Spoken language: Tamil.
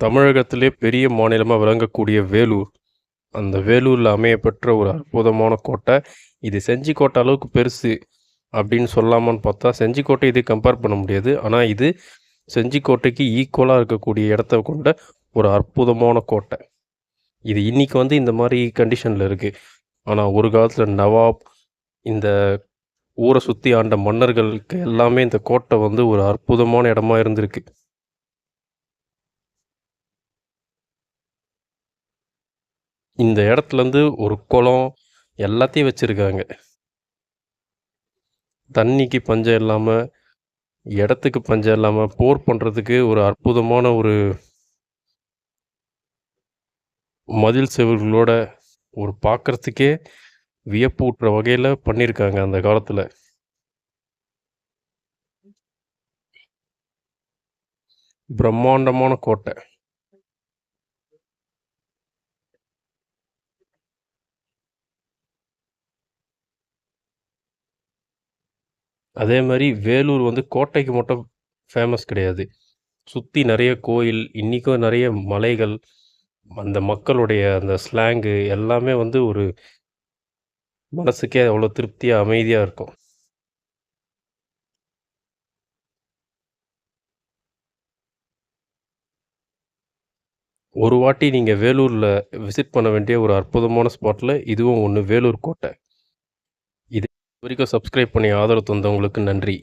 தமிழகத்திலே பெரிய மாநிலமாக விளங்கக்கூடிய வேலூர். அந்த வேலூரில் அமையப்பெற்ற ஒரு அற்புதமான கோட்டை. இது செஞ்சிக்கோட்டை அளவுக்கு பெருசு அப்படின்னு சொல்லாமான்னு பார்த்தா, செஞ்சிக்கோட்டை இதை கம்பேர் பண்ண முடியாது. ஆனால் இது செஞ்சிக்கோட்டைக்கு ஈக்குவலாக இருக்கக்கூடிய இடத்த கொண்ட ஒரு அற்புதமான கோட்டை. இது இன்றைக்கி வந்து இந்த மாதிரி கண்டிஷனில் இருக்குது ஆனால் ஒரு காலத்தில் நவாப், இந்த ஊரை சுற்றி ஆண்ட மன்னர்களுக்கு எல்லாமே இந்த கோட்டை வந்து ஒரு அற்புதமான இடமா இருந்திருக்கு. இந்த இடத்துலருந்து ஒரு குளம் எல்லாத்தையும் வச்சுருக்காங்க தண்ணிக்கு பஞ்சம் இல்லாமல் இடத்துக்கு பஞ்சம் இல்லாமல் போர் பண்ணுறதுக்கு ஒரு அற்புதமான ஒரு மதில் செவர்களோட ஒரு பார்க்குறதுக்கே வியப்பூட்டுற வகையில் பண்ணியிருக்காங்க அந்த காலத்தில் பிரம்மாண்டமான கோட்டை. அதே மாதிரி வேலூர் வந்து கோட்டைக்கு மட்டும் ஃபேமஸ் கிடையாது. சுற்றி நிறைய கோயில், இன்றைக்கும் நிறைய மலைகள், அந்த மக்களுடைய அந்த ஸ்லாங்கு எல்லாமே வந்து ஒரு மனசுக்கே அவ்வளோ திருப்தியாக அமைதியாக இருக்கும். ஒரு வாட்டி நீங்கள் வேலூரில் விசிட் பண்ண வேண்டிய ஒரு அற்புதமான ஸ்பாட்டில் இதுவும் ஒன்று வேலூர் கோட்டை. வரைக்கும் சப்ஸ்கிரைப் பண்ணி ஆதரவு தந்தவங்களுக்கு நன்றி.